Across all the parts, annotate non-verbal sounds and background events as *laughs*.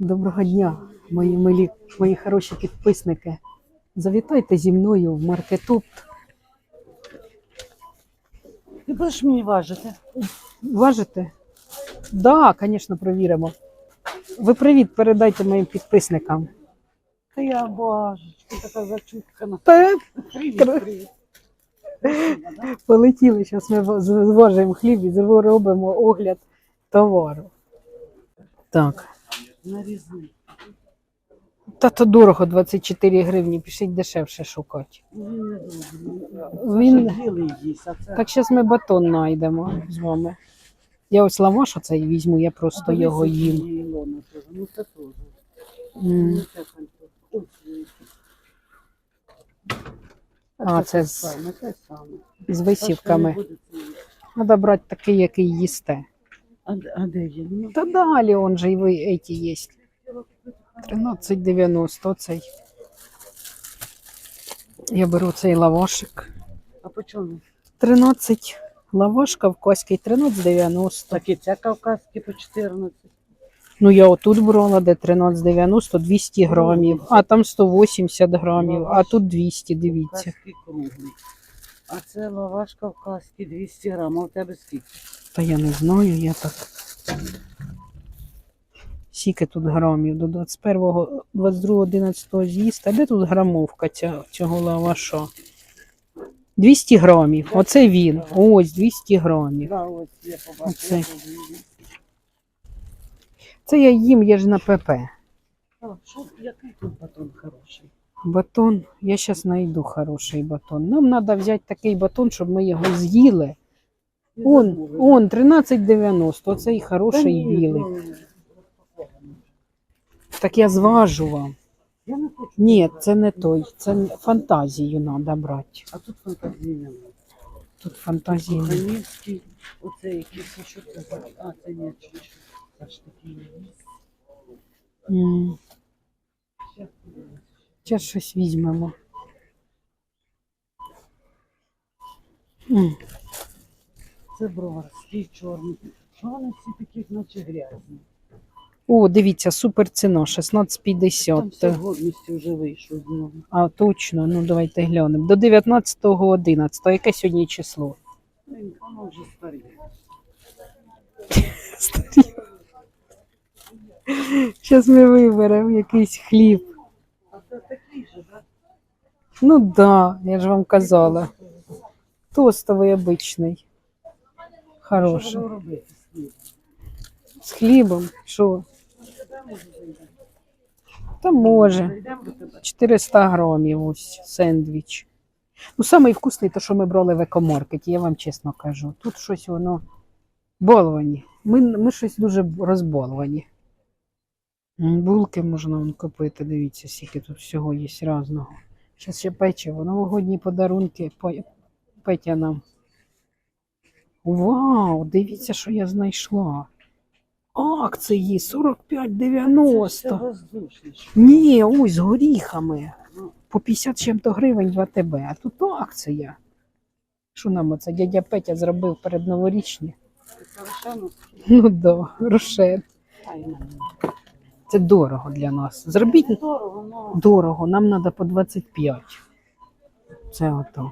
Доброго дня, мої милі, мої хороші підписники. Завітайте зі мною в маркетопт. Ти будеш мені важити? Важите? Так, да, звісно, провіримо. Ви привіт передайте моїм підписникам. Та я божечки, така зачухана. Та Привіт, привіт. полетіли, зараз ми зважуємо хліб і робимо огляд товару. Так, Нарізни. та то дорого 24 гривні, пішіть дешевше шукати. Він. Він- білий їсть, а це... Так зараз ми батон знайдемо з вами. Я ось лаваш оцей візьму, я просто його їм. який Ілона теж. Ну це теж. М. Ну, це там теж. Ось він. А, це з- саме, те саме. З висівками. Треба брати такий, який їсте. А, а де він? Ну, Та далі он же і ви эти є. 13,90 цей. Я беру цей лавашик. а по чому? 13 лаваш кавказький, 13,90. Так і ця кавказькі по 14. Ну я отут брала, де 13,90, 200 грамів, а там 180 грамів, а тут 200, дивіться. Кавказький круглий. А це лаваш кавказький 200 грам, а у тебе скільки? Та я не знаю, я так. Скільки тут грамів? До 21, 22, 11 з'їзд. А де тут грамовка ця, цього лаваша? 200 грамів. Оце він. Ось 200 грамів. Оце. Це я їм, я ж на ПП. Який тут батон хороший? Батон, я зараз знайду хороший батон. Нам треба взяти такий батон, щоб ми його з'їли. Он, он, 13,90. Оцей хороший білий. Так я зважу хочу. Ні, це не той. Це фантазію треба брати. А тут фантазійне. Тут фантазійний. Канівський, оце якийсь, а що це за... А, це не подивимось. Зараз щось візьмемо. М, Це броварський чорний. Що вони всі такі, наче грязні? О, дивіться, супер ціна, Там 16,50. все годності вже вийшло з нього. А, точно, ну давайте глянемо. До 19.11. Яке сьогодні число? Воно вже старіє. Зараз *laughs* ми виберемо якийсь хліб. А це такий же, так? Ну да, я ж вам казала. Тостовий обичний. Що Хороший. буду робити з ним? З хлібом. Що? Та може. Зайдемо до тебе. 400 грамів ось сендвіч. Ну, самий вкусний, то що ми брали в екомаркеті, я вам чесно кажу. Тут щось воно болвані. Ми, ми щось дуже розболвані. Булки можна вон купити, дивіться, скільки тут всього є різного. Зараз ще печиво, новогодні подарунки Петя нам. Вау, дивіться, що я знайшла. Акції 45,90. Це. Ні, ось з горіхами. По 50 з чим-то гривень в АТБ, а тут акція. Що нам оце дядя Петя зробив перед новорічні? Ну да, рошен. Це дорого для нас. Зробіть Дорого, но дорого, нам треба по 25. Це отак.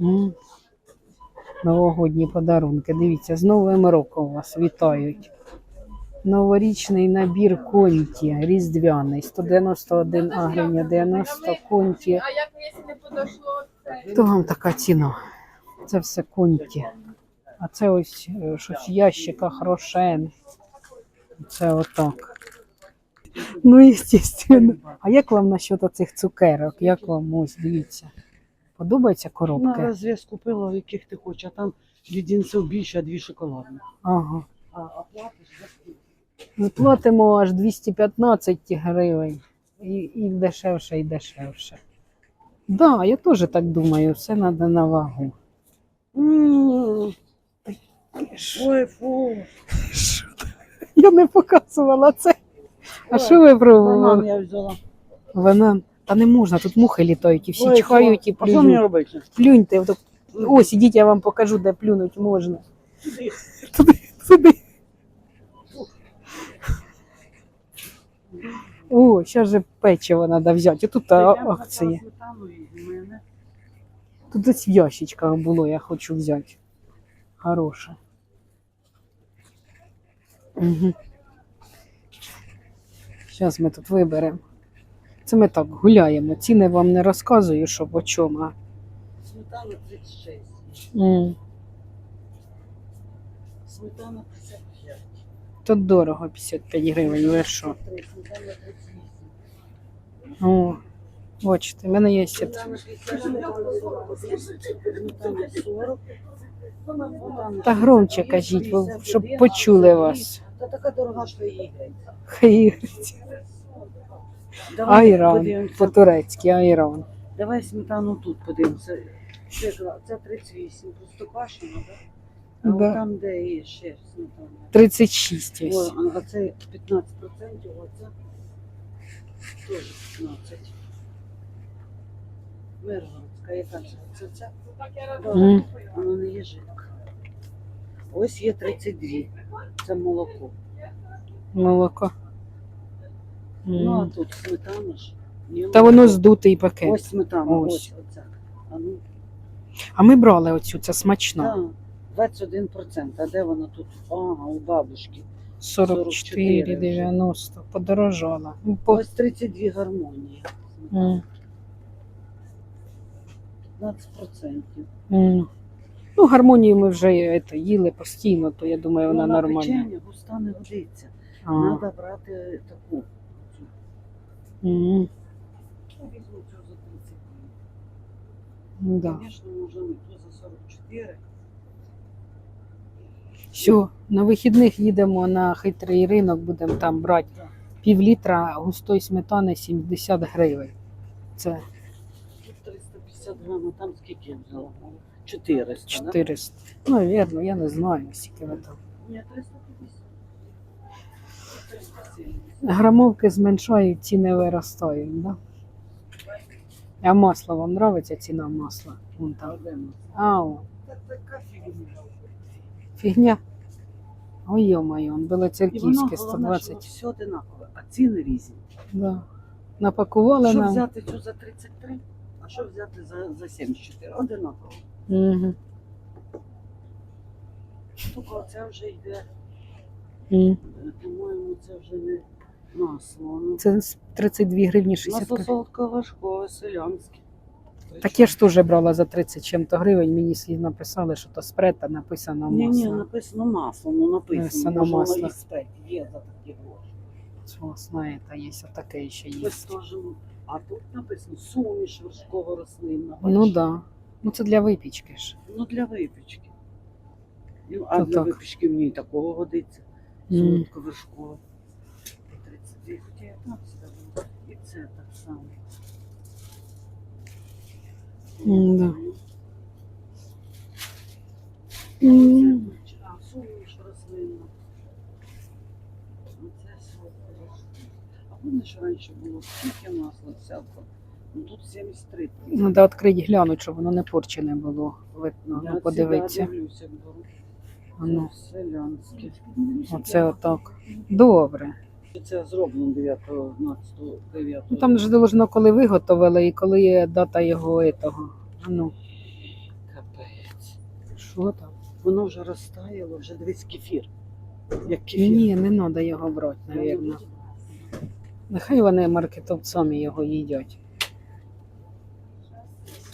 М. Новогодні подарунки. Дивіться, з Новим роком вас вітають. Новорічний набір конті різдвяний 191 а 90 конті. А як якщо не подошло, То вам така ціна. Це все конті. А це ось е, щось в ящиках рошен. Це отак. Ну, естественно. А як вам насчет цих цукерок? Як вам ось дивіться? Подобаються на коробки? розв'яз купила, яких ти хочеш, а там лідінців більше, а дві шоколадні. Ага. А, а платиш за скільки? Заплатимо аж 215 гривень. І, і дешевше, і дешевше. Так, да, я теж так думаю, все треба на вагу. М? Ой, фу. Я не показувала це. А що ви Банан пробували? я взяла. Вона. Та не можна, тут мухи літають і всі Ой, чхають фу. і А що мені плюють. робити? Плюньте. отак. Ось, ідіть, я вам покажу, де плюнуть можна. Туди, туди. О, зараз же печиво треба взяти. Тут акції. Тут десь в ящичках було, я хочу взяти. Хороше. Угу. Зараз ми тут виберемо. Це ми так гуляємо. Ціни вам не розказую, що по чому. а. Сметана 36. М, Сметана 55. Тут дорого 55 гривень, ви що? Три, Сметана 38. О, бачите, в мене є ще. Сметана 56. Сметана 40. Сметана Та громче кажіть, бо- щоб почули вас. Та така дорога, що її. Хай Давай Айран, подивимося. по-турецьки айран. Давай сметану тут подивимося. Це, це 38, просто кашина, так? А Да. от там, де є ще сметана. 36 О, ось. а це 15%, оце теж 15. Миргородська, яка це? Це? М. Вона не є жидка. Ось є 32. Це молоко. Молоко. Ну, а тут сметана ж. Є Та воно здутий пакет. Ось сметана, Ось. ось, оця. А ну, А ми брали оцю, це смачно. так, 21%. А де вона тут? Ага, у бабушки. 44,90. Подорожала. Ну, по... Ось 32 гармонії. М. 15%. М. Ну, гармонію ми вже е, їли постійно, то я думаю, вона на нормальна. печення густа не годиться. А, Треба брати таку. М, Ну, Візьму цю за 30. ну да. Звісно, може не ту за 44. Все, на вихідних їдемо на хитрий ринок, будемо там брати пів літра густої сметани 70 гривень. Це Тут 350 грамів, там скільки я взяла? 400, 400. Ну, вірно, я не знаю, скільки ви там. Ні, 350. Грамовки зменшають, ціни виростають, да? А масло вам подобається ціна масла? Вон там. Проблема. А, о, фігня. Ой, йо-моє, воно білоцерківське 120. все одинакове, а ціни різні. Да. Напакували Що нам. взяти цю за 33, а що взяти за, за 74? Одинаково. Угу. Тільки це вже йде, е, по-моєму, це вже не масло. Ну, Це 32 гривні 60 масло копійок. селянське. Так я ж теж брала за 30 чим-то гривень, мені слід написали, що то спред, а написано Ні, ні, масло. написано масло, ну написано. Написано масло. спець є за такі гроші. Що, знаєте, є таке ще є. Ну, а тут написано суміш вершково рослинна. Ну бачиш? да. Ну це для випічки ж. Ну для випічки. Ну, а То для так. випічки мені такого годиться. М. Солодковершково. 32, хоча я там ставлю. І це так само. М-да. Це, а, суміш рослинна. Оце солодковершково. А помниш, раніше було скільки масла всякого? Ну тут 73. Треба відкрити глянути, щоб воно не порчене було. Видно, ну, подивитися. Дивлюся, беру. Ну, селянське. оце отак. Добре. Це зроблено 9, 12, 9. Ну там ж должно, коли виготовили і коли є дата його етого. Ну, Капець. що там? Воно вже розтаяло, вже дивись кефір. Як кефір. Ні, не треба його брати, Я мабуть. Нехай вони маркетовцями його їдять.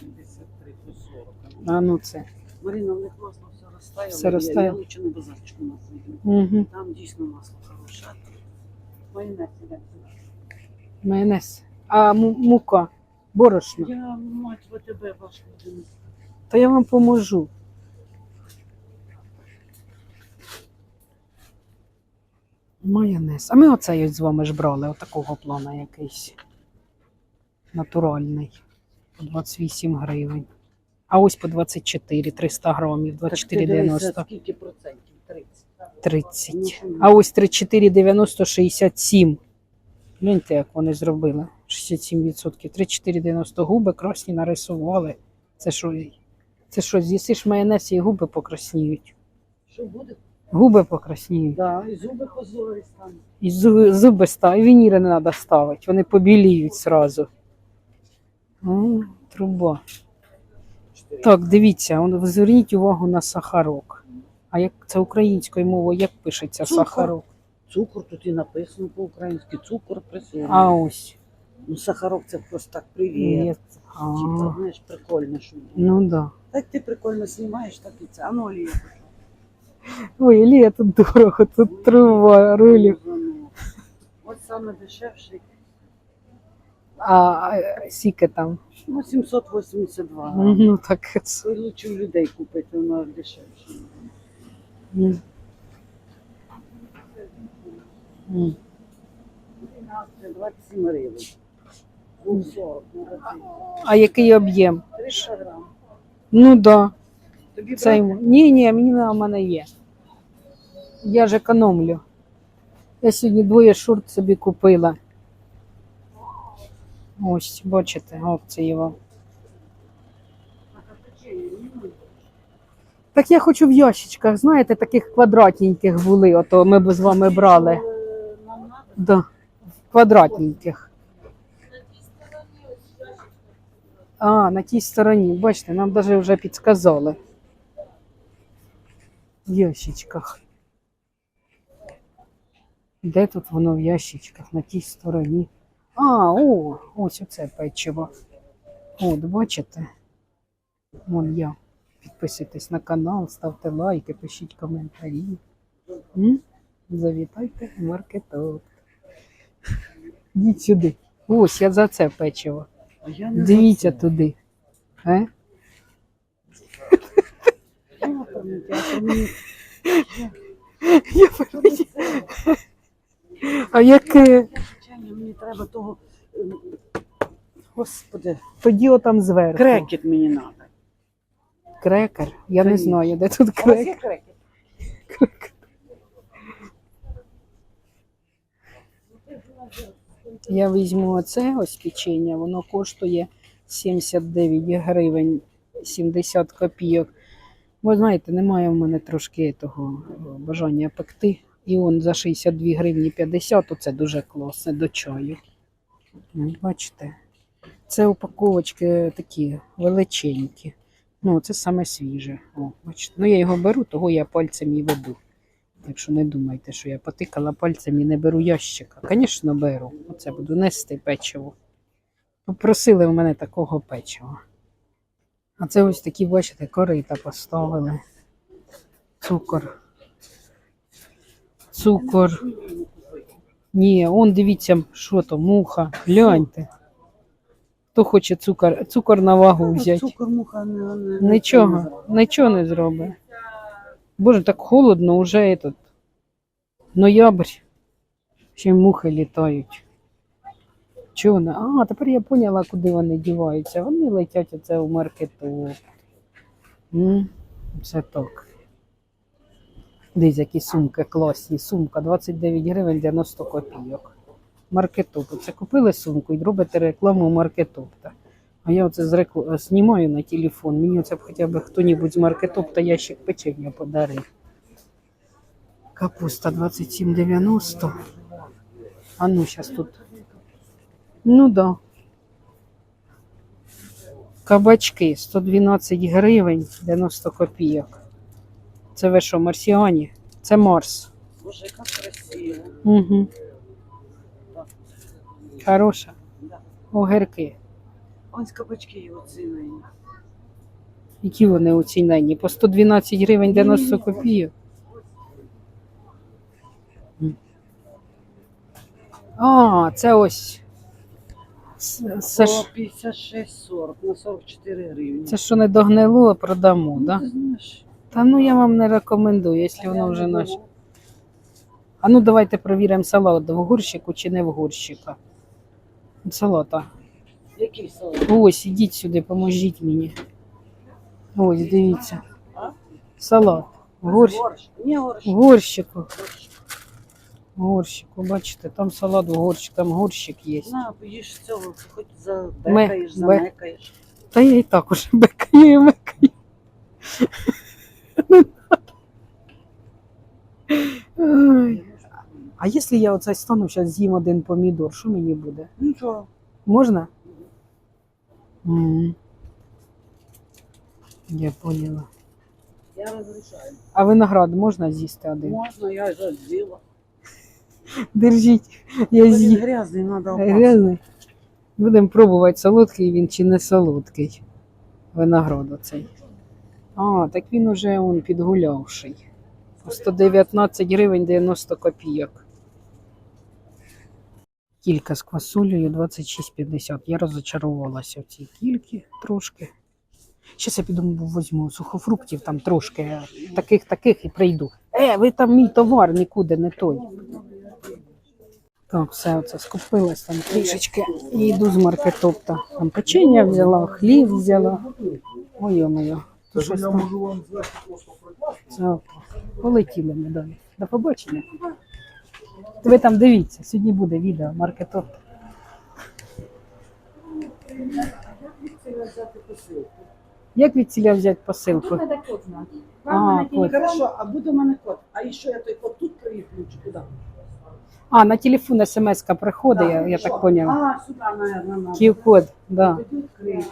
73 плюс 40. А ну це. Маріна, в них масло все розтаяло. Все Я- розтаяло. Я лучше на базарчику нас. Угу. Там дійсно масло хороше. Майонез іде. Майонез. А му- мука, борошно. Я мать ВТБ ваш людину. То я вам поможу. Майонез. А ми оцей ось з вами ж брали, отакого плана якийсь. Натуральний. По 28 гривень. А ось по 24, 300 грамів, Так ти дивися, 24,90. Скільки процентів? 30. 30. А ось 34,90, 67. Гляньте, як вони зробили. 67%. 34,90 губи красні нарисували. Це що? Це що, з'їсиш майонез і губи покрасніють. Що буде? Губи покрасніють. Да, і зуби позорі стануть. І зу- зуби ставити, вініри не треба ставити, вони побіліють зразу. О, труба. Так, дивіться, зверніть увагу на сахарок. А як це українською мовою, як пишеться Цукор. сахарок? Цукор тут і написано по-українськи. Цукор присутній. А ось. Ну, сахарок це просто так привіт. Типа, знаєш, прикольно, що. ну да. Так ти прикольно знімаєш, так і це. А ну, Олія. Ой, Ілія, тут дорого, тут труба, рулів. От саме дешевший. А, сіки там. Ну, 782. Ну так. Це лучше у людей купити, воно дешевше. М. М. 27 гривень. 40, це А який об'єм? 300 грам. Ну да. Тобі Це. Ні, ні, мені на мене є. Я ж економлю. Я сьогодні двоє шорт собі купила. Ось, бачите, опції вам. Так я хочу в ящичках, знаєте, таких квадратненьких були, ото ми б з вами брали. Да, квадратненьких. А, на тій стороні, бачите, нам навіть вже підсказали. В ящичках. Де тут воно в ящичках? На тій стороні. А, о, ось оце печиво. От, бачите? Вон я. Підписуйтесь на канал, ставте лайки, пишіть коментарі. М? Завітайте в маркеток. Йдіть сюди. Ось я за це печиво. Дивіться туди. Е? Я а мені- Я яке? Мені треба того. ем, Господи, Тоді отам зверху. крекет мені треба. Крекер. Я не Конечно. знаю, де тут у вас крекер. є крекет? Я візьму оце ось печення, воно коштує 79 гривень 70 копійок. Ви знаєте, немає в мене трошки того е, бажання пекти. І он за 62 гривні 50, оце дуже класне до чаю. Бачите? Це упаковочки такі величенькі. Ну, це саме свіже. О, бачите. Ну, я його беру, того я пальцем і веду. Так що не думайте, що я потикала пальцем і не беру ящика. Звісно, беру. Оце буду нести печиво. Попросили в мене такого печива. А це ось такі, бачите, корита поставили. Цукор. Цукор. Ні, он дивіться, що то, муха. Гляньте. Хто хоче цукор, цукор на вагу взяти. Цукор муха не, не, не Нічого, нічого не зробить. Боже, так холодно, уже этот ноябрь. Ще й мухи літають. Чого вони? А, тепер я поняла, куди вони діваються. Вони летять оце у маркету. Це так. Дивись, які сумки класні. Сумка 29 гривень 90 копійок. Маркетоп. Це купили сумку і робите рекламу маркетопта. А я оце з знімаю на телефон. Мені це б хоча б хто-небудь з маркетопта ящик печення подарив. Капуста 27,90. А ну, зараз тут. Ну да. Кабачки 112 гривень 90 копійок. Це ви що, марсіані? Це Марс. Боже, яка красива. Угу. Хороша. Да. Огірки. Ось кабачки його цінені. Які вони оцінені? По 112 гривень 90 копійок. А, це ось. Це, ж, По 56,40 на 44 гривні. це що не догнило, а продамо, ну, да? Та ну я вам не рекомендую, якщо воно вже наше. А ну давайте перевіримо салат в горщику чи не в горщика. Салата. Який салат? Ось, ідіть сюди, поможіть мені. Ось, дивіться. Салат. Горщ... Ні, горщику. Горщику, бачите, там салат в горщик, там горщик є. На, поїж цього, хоч забекаєш, бе- замекаєш. Та я і *laughs* *laughs* так уже бекаю і мекаю. Ой. А якщо я оце стану, зараз з'їм один помідор, що мені буде? Нічого. Можна? М. Я поняла. Я розрішаю. А виноград можна з'їсти один? Можна, я вже з'їла. Держіть, я з'їм. грязний, треба. Грязний. Будемо пробувати, солодкий він чи не солодкий. Виноград оцей. А, так він уже он підгулявший. 119 гривень 90 копійок. Кілька з квасолею 26,50. Я розочарувалася в цій кільки трошки. Щас я піду візьму сухофруктів там трошки, таких таких і прийду. Е, ви там мій товар нікуди не той. Так, все оце скупилась там трішечки і йду з маркетопта. Там печення взяла, хліб взяла. Ой, моє. Все, полетіли ми далі. До побачення. Ви там дивіться, сьогодні буде відео маркетопт. Як від ціля взяти посилку? А, код. Хорошо, а буде у мене код. А і що я той код тут приїхав чи куди? А, на телефон смс-ка приходить, я, я так поняла. А, сюди, наверное, надо. Q-код, да. Тоді відкрийте.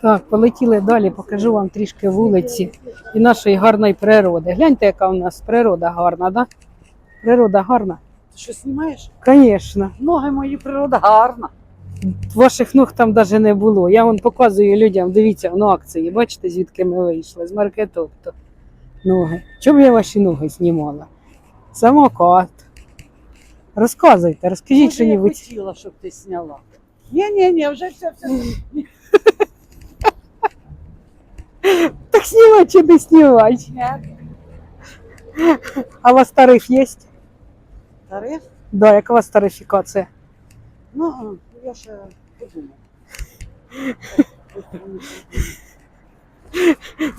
Так, полетіли далі, покажу вам трішки вулиці і нашої гарної природи. Гляньте, яка у нас природа гарна, да? Природа гарна? Ти що знімаєш? Звісно. Ноги мої природа гарна. Ваших ног там навіть не було. Я вон показую людям, дивіться, на акції. Бачите, звідки ми вийшли? З маркетопту. Ноги. Чому я ваші ноги знімала? Самокат. Розказуйте, розкажіть Може, я що-небудь. хотіла, щоб ти зняла. Ні, ні, ні, вже все, все. *laughs* Так знімати чи не знімати? А у вас тариф є? Тариф? Да, яка у вас тарифікація? Ну, я ще подумаю.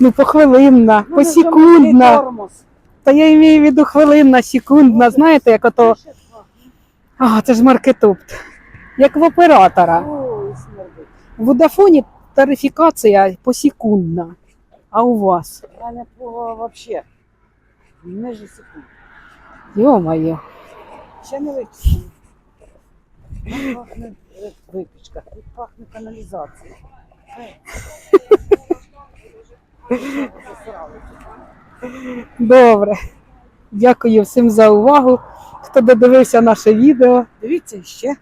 Ну, похвилинна, Ну, посекундна. Тормоз. Та я маю в виду хвилинна, секундна. Знаєте, як ото. А, це ж маркетопт. Як в оператора. Ой, смердить. В Водафоні тарифікація посекундна. А у вас? У мене по вообще. Ниже секунд. Йо-моє. Ще не вичислено. Пахне е, випічка, тут пахне каналізацією. Е. Добре. Дякую всім за увагу. Хто додивився наше відео, Дивіться ще.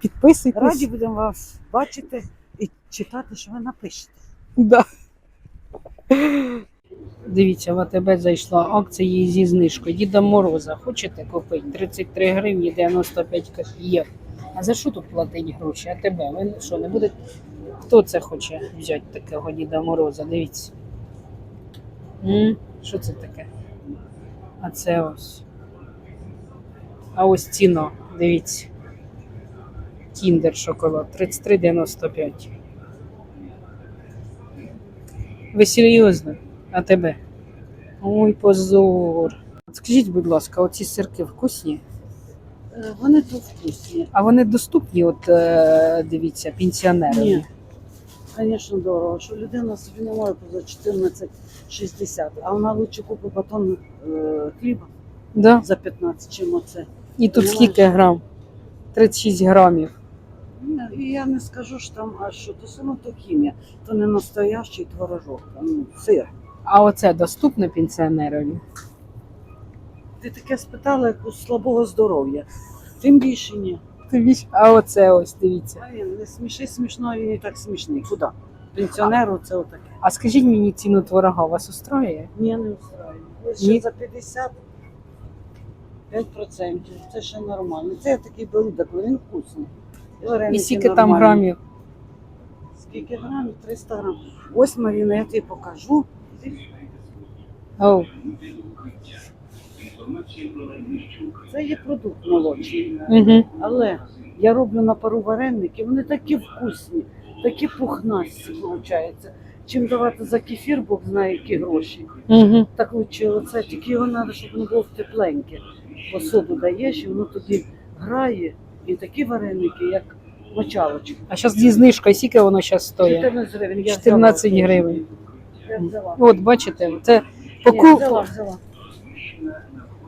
підписуйтесь. Раді будемо вас бачити і читати, що ви напишете. Да. Дивіться, в АТБ зайшла акція зі знижкою. Діда Мороза. Хочете купити? 33 гривні 95 копійок. А за що тут платить гроші? АТБ? Ви що, не будете? Хто це хоче взяти такого Діда Мороза? Дивіться. М? Що це таке? А це ось. А ось ціна, дивіться. Кіндер шоколад 33,95. Ви серйозно? А тебе? Ой, позор. Скажіть, будь ласка, оці сирки вкусні? Е, Вони тут вкусні. А вони доступні, от е, дивіться, пенсіонерам? Ні. Звісно, дорого, що людина собі не може за 14,60, а вона лучше купить батон е, хліба Да? за 15, чим оце. І тут скільки грам? 36 грамів. І я не скажу, що там, а що, то все одно то хімія, то не настоящий творожок, а, ну, сир. А оце доступно пенсіонерові? Ти таке спитала, як у слабого здоров'я. Тим більше ні. А оце ось, дивіться. А він не сміши смішно, він і так смішний. Куди? Пенсіонеру це отаке. А скажіть мені ціну творога вас устраює? Ні, не устраює. Ось Ні? ще за 50 5%. Це ще нормально. Це я такий беру, так він вкусний. І скільки там грамів? Скільки грамів? 300 грамів. Ось Маріна, я тобі покажу. Оу. Це є продукт молочний. Угу. Але я роблю на пару вареники, вони такі вкусні, такі пухнасті, виходить. Чим давати за кефір, Бог знає, які гроші. Угу. Так лучше оце, тільки його треба, щоб воно було тепленьке. Посуду даєш, і воно тобі грає. І такі вареники, як мочалочка. А зараз зі знижкою, скільки воно зараз стоїть? 14 гривень. Я 14 взяла. гривень. Я взяла. От бачите, це Поку... взяла, взяла.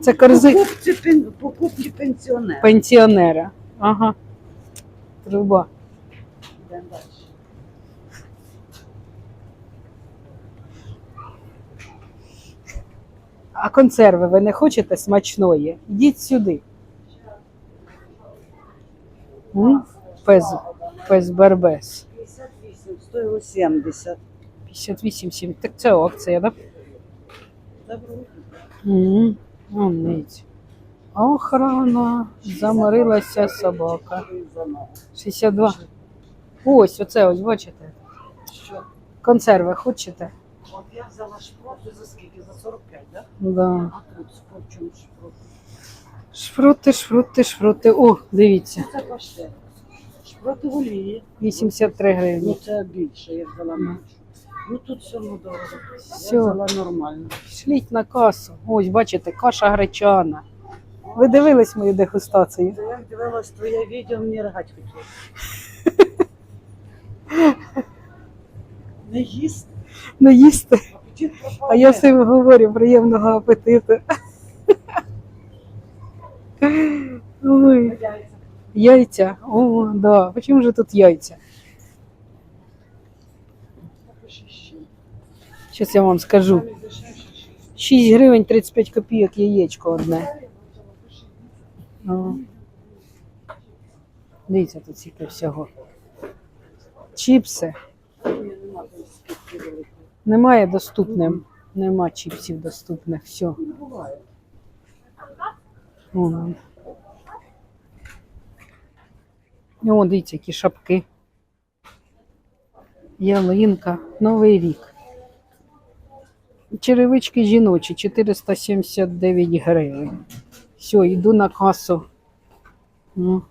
Це корзи Покупці, пен... покупки пенсіонера. пенсіонера. Ага. Труба. Йдемо далі. А консерви ви не хочете смачної? Йдіть сюди. М? Пес, пес Барбес. 58, стоїло 70. 58,7. Так це акція, так? Добре. Угу. Умниць. Охрана. Заморилася собака. 62. Ось, оце ось, бачите? Що? Консерви хочете? От я взяла шпроти за скільки? За 45, так? Да. А тут спорчу шпроти. Шфрути, шфрути, шфрути. О, дивіться. Це паштет. Шпроти в олії. 83 Ну гривні. це більше, я взяла менше. Ну тут все одно дорого. Всьо. Я взяла нормально. Шліть на касу. Ось, бачите, каша гречана. Ви дивились мою дегустацію? Та як дивилась твоє відео, мені ригать хотіло. *laughs* Не їсти, Ну їсти. апетит пропав. А я всім говорю приємного апетиту. Ой, яйця. О, да. Почему же тут яйця? Зараз я вам скажу. 6 гривень 35 копійок яєчко одне. О. Дивіться тут скільки всього. Чіпси. Немає доступним. Нема чіпсів доступних. Все. О, ну, О, дивіться, які шапки. Ялинка, Новий рік. Черевички жіночі 479 гривень. Все, йду на касу. Ну.